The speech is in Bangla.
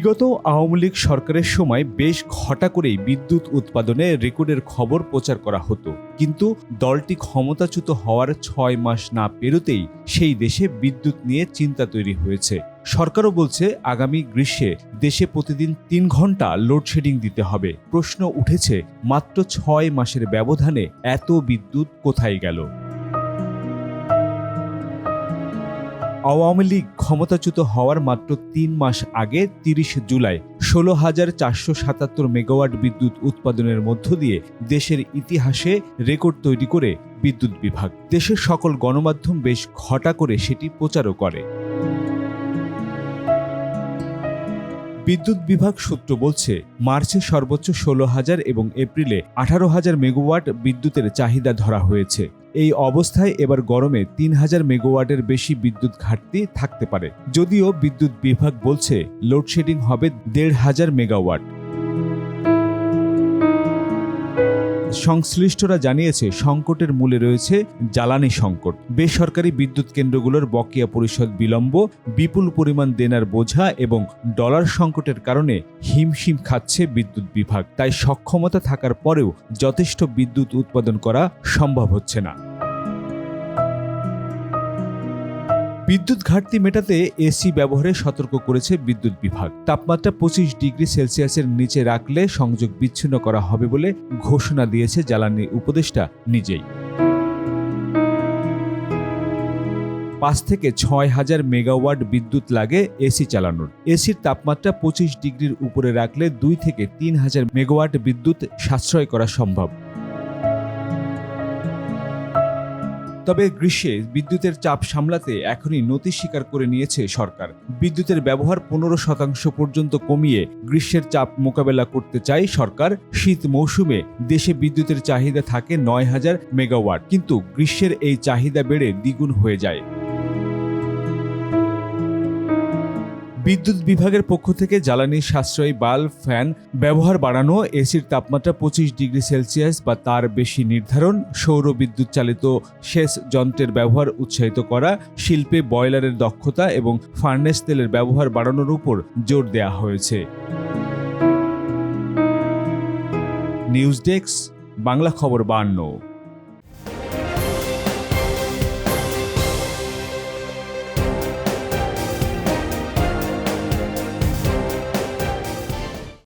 বিগত আওয়ামী লীগ সরকারের সময় বেশ ঘটা করেই বিদ্যুৎ উৎপাদনে রেকর্ডের খবর প্রচার করা হতো। কিন্তু দলটি ক্ষমতাচ্যুত হওয়ার ছয় মাস না পেরোতেই সেই দেশে বিদ্যুৎ নিয়ে চিন্তা তৈরি হয়েছে। সরকারও বলছে, আগামী গ্রীষ্মে দেশে প্রতিদিন তিন ঘণ্টা লোডশেডিং দিতে হবে। প্রশ্ন উঠেছে, মাত্র ছয় মাসের ব্যবধানে এত বিদ্যুৎ কোথায় গেল? আওয়ামী লীগ ক্ষমতাচ্যুত হওয়ার মাত্র তিন মাস আগে তিরিশ জুলাই ষোলো হাজার চারশো সাতাত্তর মেগাওয়াট বিদ্যুৎ উৎপাদনের মধ্য দিয়ে দেশের ইতিহাসে রেকর্ড তৈরি করে বিদ্যুৎ বিভাগ। দেশের সকল গণমাধ্যম বেশ ঘটা করে সেটি প্রচারও করে। বিদ্যুৎ বিভাগ সূত্র বলছে, মার্চে সর্বোচ্চ ষোলো হাজার এবং এপ্রিলে আঠারো হাজার মেগাওয়াট বিদ্যুতের চাহিদা ধরা হয়েছে। এই অবস্থায় এবার গরমে তিন হাজার মেগাওয়াটের বেশি বিদ্যুৎ ঘাটতি থাকতে পারে। যদিও বিদ্যুৎ বিভাগ বলছে, লোডশেডিং হবে দেড় হাজার মেগাওয়াট। সংশ্লিষ্টরা জানিয়েছে, সংকটের মূলে রয়েছে জ্বালানি সংকট। বেসরকারি বিদ্যুৎ কেন্দ্রগুলোর বকেয়া পরিশোধ বিলম্ব, বিপুল পরিমাণ দেনার বোঝা এবং ডলার সংকটের কারণে হিমশিম খাচ্ছে বিদ্যুৎ বিভাগ। তাই সক্ষমতা থাকার পরেও যথেষ্ট বিদ্যুৎ উৎপাদন করা সম্ভব হচ্ছে না। বিদ্যুৎ ঘাটতি মেটাতে এসি ব্যবহারে সতর্ক করেছে বিদ্যুৎ বিভাগ। তাপমাত্রা পঁচিশ ডিগ্রি সেলসিয়াসের নিচে রাখলে সংযোগ বিচ্ছিন্ন করা হবে বলে ঘোষণা দিয়েছে জ্বালানি উপদেষ্টা নিজেই। পাঁচ থেকে ছয় হাজার মেগাওয়াট বিদ্যুৎ লাগে এসি চালানোর। এসির তাপমাত্রা পঁচিশ ডিগ্রির উপরে রাখলে দুই থেকে তিন হাজার মেগাওয়াট বিদ্যুৎ সাশ্রয় করা সম্ভব। তবে গ্রীষ্মে বিদ্যুতের চাপ সামলাতে এখনই নতি স্বীকার করে নিয়েছে সরকার। বিদ্যুতের ব্যবহার পনেরো শতাংশ পর্যন্ত কমিয়ে গ্রীষ্মের চাপ মোকাবেলা করতে চায় সরকার। শীত মৌসুমে দেশে বিদ্যুতের চাহিদা থাকে নয় হাজার মেগাওয়াট, কিন্তু গ্রীষ্মের এই চাহিদা বেড়ে দ্বিগুণ হয়ে যায়। বিদ্যুৎ বিভাগের পক্ষ থেকে জ্বালানি সাশ্রয়ী বাল্ব, ফ্যান ব্যবহার বাড়ানো, এসির তাপমাত্রা পঁচিশ ডিগ্রি সেলসিয়াস বা তার বেশি নির্ধারণ, সৌর বিদ্যুৎ চালিত সেচ যন্ত্রের ব্যবহার উৎসাহিত করা, শিল্পে বয়লারের দক্ষতা এবং ফার্নেস তেলের ব্যবহার বাড়ানোর উপর জোর দেওয়া হয়েছে। নিউজ ডেস্ক, বাংলা খবর বান্ন।